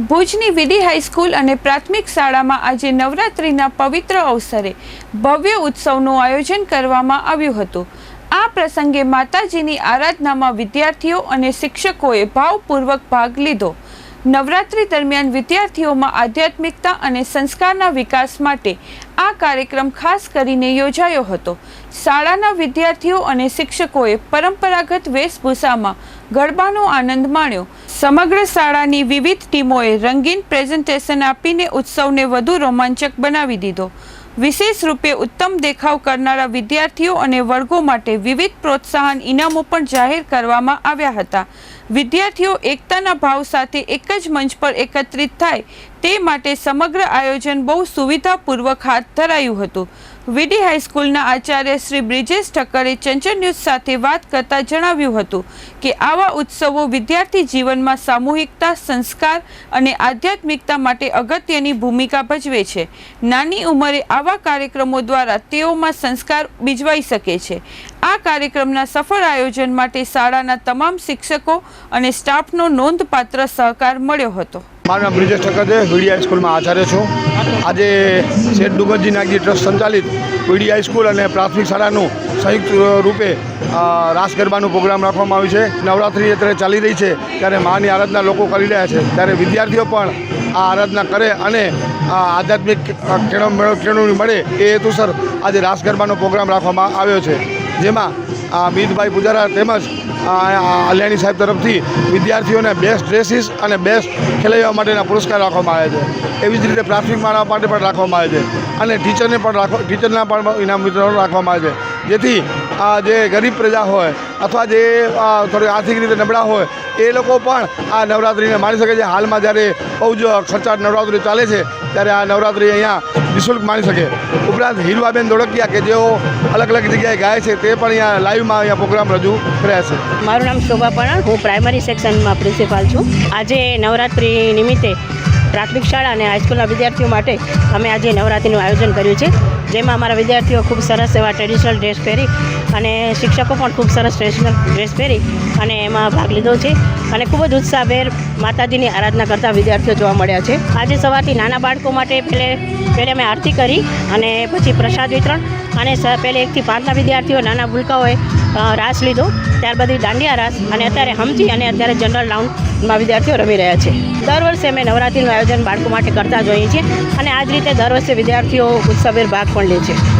ભુજની વીડી હાઈસ્કૂલ અને પ્રાથમિક શાળામાં આજે નવરાત્રિના પવિત્ર અવસરે ભવ્ય ઉત્સવનું આયોજન કરવામાં આવ્યું હતું. આ પ્રસંગે માતાજીની આરાધનામાં વિદ્યાર્થીઓ અને શિક્ષકોએ ભાવપૂર્વક ભાગ લીધો. નવરાત્રિ દરમિયાન વિદ્યાર્થીઓમાં આધ્યાત્મિકતા અને સંસ્કારના વિકાસ માટે આ કાર્યક્રમ ખાસ કરીને યોજાયો હતો. શાળાના વિદ્યાર્થીઓ અને શિક્ષકોએ પરંપરાગત વેશભૂષામાં ગરબાનો આનંદ માણ્યો. સમગ્ર શાળાની વિવિધ ટીમોએ રંગીન પ્રેઝન્ટેશન આપીને ઉત્સવને વધુ રોમાંચક બનાવી દીધો. વિશેષ રૂપે ઉત્તમ દેખાવ કરનારા વિદ્યાર્થીઓ અને વર્ગો માટે વિવિધ પ્રોત્સાહન ઇનામો પણ જાહેર કરવામાં આવ્યા હતા. વિદ્યાર્થીઓ એકતાના ભાવ સાથે એક જ મંચ પર એકત્રિત થાય તે માટે સમગ્ર આયોજન બહુ સુવિધાપૂર્વક હાથ ધરાયું હતું. વીડી હાઈસ્કૂલના આચાર્ય શ્રી બ્રિજેશ ઠક્કરે ચંચળ ન્યૂઝ સાથે વાત કરતા જણાવ્યું હતું કે આવા ઉત્સવો વિદ્યાર્થી જીવનમાં સામૂહિકતા, સંસ્કાર અને આધ્યાત્મિકતા માટે અગત્યની ભૂમિકા ભજવે છે. નાની ઉંમરે આવા કાર્યક્રમો દ્વારા તેઓમાં સંસ્કાર બીજવાઈ શકે છે. આ કાર્યક્રમના સફળ આયોજન માટે શાળાના તમામ શિક્ષકો અને સ્ટાફનો નોંધપાત્ર સહકાર મળ્યો હતો. મારું નામ બ્રિજેશ ઠક્કર છે વીડી હાઈસ્કૂલમાં આચાર્ય છું. આજે શેઠ ડુંગરજી નાગજી ટ્રસ્ટ સંચાલિત વીડી હાઈસ્કૂલ અને પ્રાથમિક શાળાનું સંયુક્ત રૂપે રાસ ગરબાનું પ્રોગ્રામ રાખવામાં આવ્યું છે. નવરાત્રિ અત્યારે ચાલી રહી છે, ત્યારે માની આરાધના લોકો કરી રહ્યા છે. ત્યારે વિદ્યાર્થીઓ પણ આ આરાધના કરે અને આધ્યાત્મિક કેળવ કેળવણી મળે એ હેતુસર આજે રાસ ગરબાનો પ્રોગ્રામ રાખવામાં આવ્યો છે. જેમાં આ મીતભાઈ પુજારા તેમજ અલ્યાણી સાહેબ તરફથી વિદ્યાર્થીઓને બેસ્ટ ડ્રેસીસ અને બેસ્ટ ખેલૈયાઓ માટેના પુરસ્કાર રાખવામાં આવે છે. એવી જ રીતે પ્રાથમિક માળવા માટે પણ રાખવામાં આવે છે. અને ટીચરને પણ રાખવા ટીચરના પણ ઇનામ વિતરણ રાખવામાં આવે છે. જેથી આ જે ગરીબ પ્રજા હોય અથવા જે થોડી આર્થિક રીતે નબળા હોય, એ લોકો પણ આ નવરાત્રિને માણી શકે છે. હાલમાં જ્યારે બહુ જ ખર્ચાળ નવરાત્રિ ચાલે છે, ત્યારે આ નવરાત્રિ અહીંયા નિઃશુલ્ક માણી શકે. ઉપરાંત હીરવાબેન દોડકિયા કે જેઓ અલગ અલગ જગ્યાએ ગાય છે, તે પણ અહીંયા લાઈવમાં અહીંયા પ્રોગ્રામ રજૂ કર્યા છે. મારું નામ શોભા પણ હું પ્રાઇમરી સેક્શનમાં પ્રિન્સિપાલ છું. આજે નવરાત્રિ નિમિત્તે પ્રાથમિક શાળા અને હાઈસ્કૂલના વિદ્યાર્થીઓ માટે અમે આજે નવરાત્રિનું આયોજન કર્યું છે. જેમાં અમારા વિદ્યાર્થીઓ ખૂબ સરસ એવા ટ્રેડિશનલ ડ્રેસ પહેરી અને શિક્ષકો પણ ખૂબ સરસ ટ્રેડિશનલ ડ્રેસ પહેરી અને એમાં ભાગ લીધો છે અને ખૂબ જ ઉત્સાહભેર માતાજીની આરાધના કરતા વિદ્યાર્થીઓ જોવા મળ્યા છે. આજે સવારથી નાના બાળકો માટે પહેલે પહેલે અમે આરતી કરી અને પછી પ્રસાદ વિતરણ અને પહેલે એકથી પાંચના વિદ્યાર્થીઓ નાના ભૂલકાઓએ રાસ લીધો. ત્યારબાદ દાંડિયા રાસ અને અત્યારે હમજી અને અત્યારે જનરલ રાઉન્ડમાં વિદ્યાર્થીઓ રમી રહ્યા છે. દર વર્ષે અમે નવરાત્રિનું આયોજન બાળકો માટે કરતા જ હોઈએ છીએ અને આ જ રીતે દર વર્ષે વિદ્યાર્થીઓ ઉત્સવેર ભાગ પણ લે છે.